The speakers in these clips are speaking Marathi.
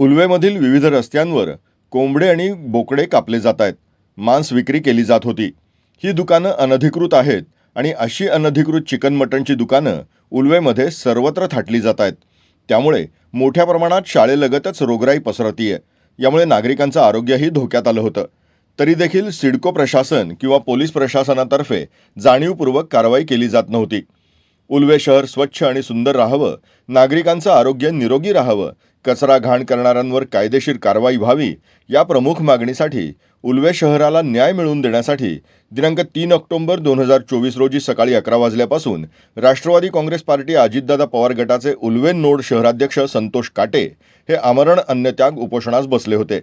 उल्वेमधील विविध रस्त्यांवर कोंबडे आणि बोकडे कापले जात आहेत. मांस विक्री केली जात होती. ही दुकानं अनधिकृत आहेत आणि अशी अनधिकृत चिकन मटणची दुकानं उल्वेमध्ये सर्वत्र थाटली जात आहेत. त्यामुळे मोठ्या प्रमाणात शाळेलगतच रोगराई पसरतीये. यामुळे नागरिकांचं आरोग्यही धोक्यात आलं होतं. तरी देखील सिडको प्रशासन किंवा पोलीस प्रशासनातर्फे जाणीवपूर्वक कारवाई केली जात नव्हती. उल्वे शहर स्वच्छ आणि सुंदर राहावं नागरिकांचं आरोग्य निरोगी राहावं कचरा घाण करणाऱ्यांवर कायदेशीर कारवाई व्हावी या प्रमुख मागणीसाठी उल्वे शहराला न्याय मिळवून देण्यासाठी दिनांक तीन ऑक्टोबर दोन हजार चोवीस रोजी सकाळी अकरा वाजल्यापासून राष्ट्रवादी काँग्रेस पार्टी अजितदादा पवार गटाचे उल्वे नोड शहराध्यक्ष संतोष काटे हे आमरण अन्नत्याग उपोषणास बसले होते.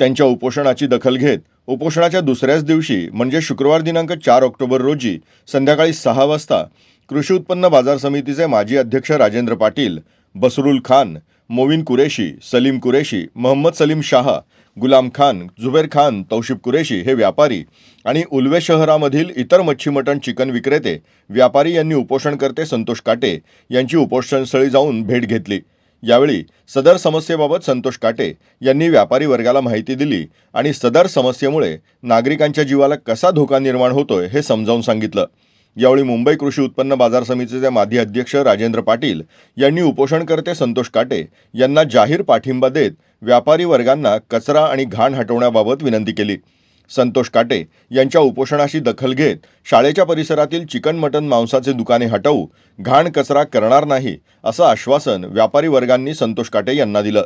त्यांच्या उपोषणाची दखल घेत उपोषणाच्या दुसऱ्याच दिवशी म्हणजे शुक्रवार दिनांक चार ऑक्टोबर रोजी संध्याकाळी सहा वाजता कृषी उत्पन्न बाजार समितीचे माजी अध्यक्ष राजेंद्र पाटील बसरुल खान मोविन कुरेशी सलीम कुरेशी मोहम्मद सलीम शाह गुलाम खान जुबेर खान तौशिब कुरेशी हे व्यापारी आणि उल्वे शहरामधील इतर मच्छी मटण चिकन विक्रेते व्यापारी यांनी उपोषणकर्ते संतोष काटे यांची उपोषणस्थळी जाऊन भेट घेतली. यावेळी सदर समस्येबाबत संतोष काटे यांनी व्यापारी वर्गाला माहिती दिली आणि सदर समस्येमुळे नागरिकांच्या जीवाला कसा धोका निर्माण होतोय हे समजावून सांगितलं. यावेळी मुंबई कृषी उत्पन्न बाजार समितीचे माजी अध्यक्ष राजेंद्र पाटील यांनी उपोषणकर्ते संतोष काटे यांना जाहीर पाठिंबा देत व्यापारी वर्गांना कचरा आणि घाण हटवण्याबाबत विनंती केली. संतोष काटे यांच्या उपोषणाशी दखल घेत शाळेच्या परिसरातील चिकन मटन मांसाचे दुकाने हटवू घाण कचरा करणार नाही असं आश्वासन व्यापारी वर्गांनी संतोष काटे यांना दिलं.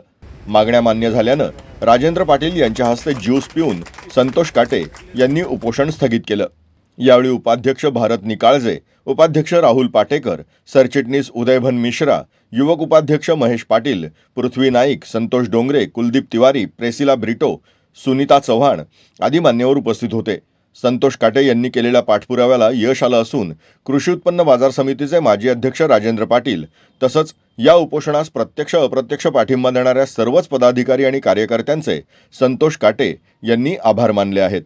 मागण्या मान्य झाल्यानं राजेंद्र पाटील यांच्या हस्ते ज्यूस पिऊन संतोष काटे यांनी उपोषण स्थगित केलं. यावेळी उपाध्यक्ष भारत निकाळजे उपाध्यक्ष राहुल पाटेकर सरचिटणीस उदयभन मिश्रा युवक उपाध्यक्ष महेश पाटील पृथ्वी नाईक संतोष डोंगरे कुलदीप तिवारी प्रेसिला ब्रिटो सुनीता चव्हाण आदी मान्यवर उपस्थित होते. संतोष काटे यांनी केलेल्या पाठपुराव्याला यश आलं असून कृषी उत्पन्न बाजार समितीचे माजी अध्यक्ष राजेंद्र पाटील तसंच या उपोषणास प्रत्यक्ष अप्रत्यक्ष पाठिंबा देणाऱ्या सर्वच पदाधिकारी आणि कार्यकर्त्यांचे संतोष काटे यांनी आभार मानले आहेत.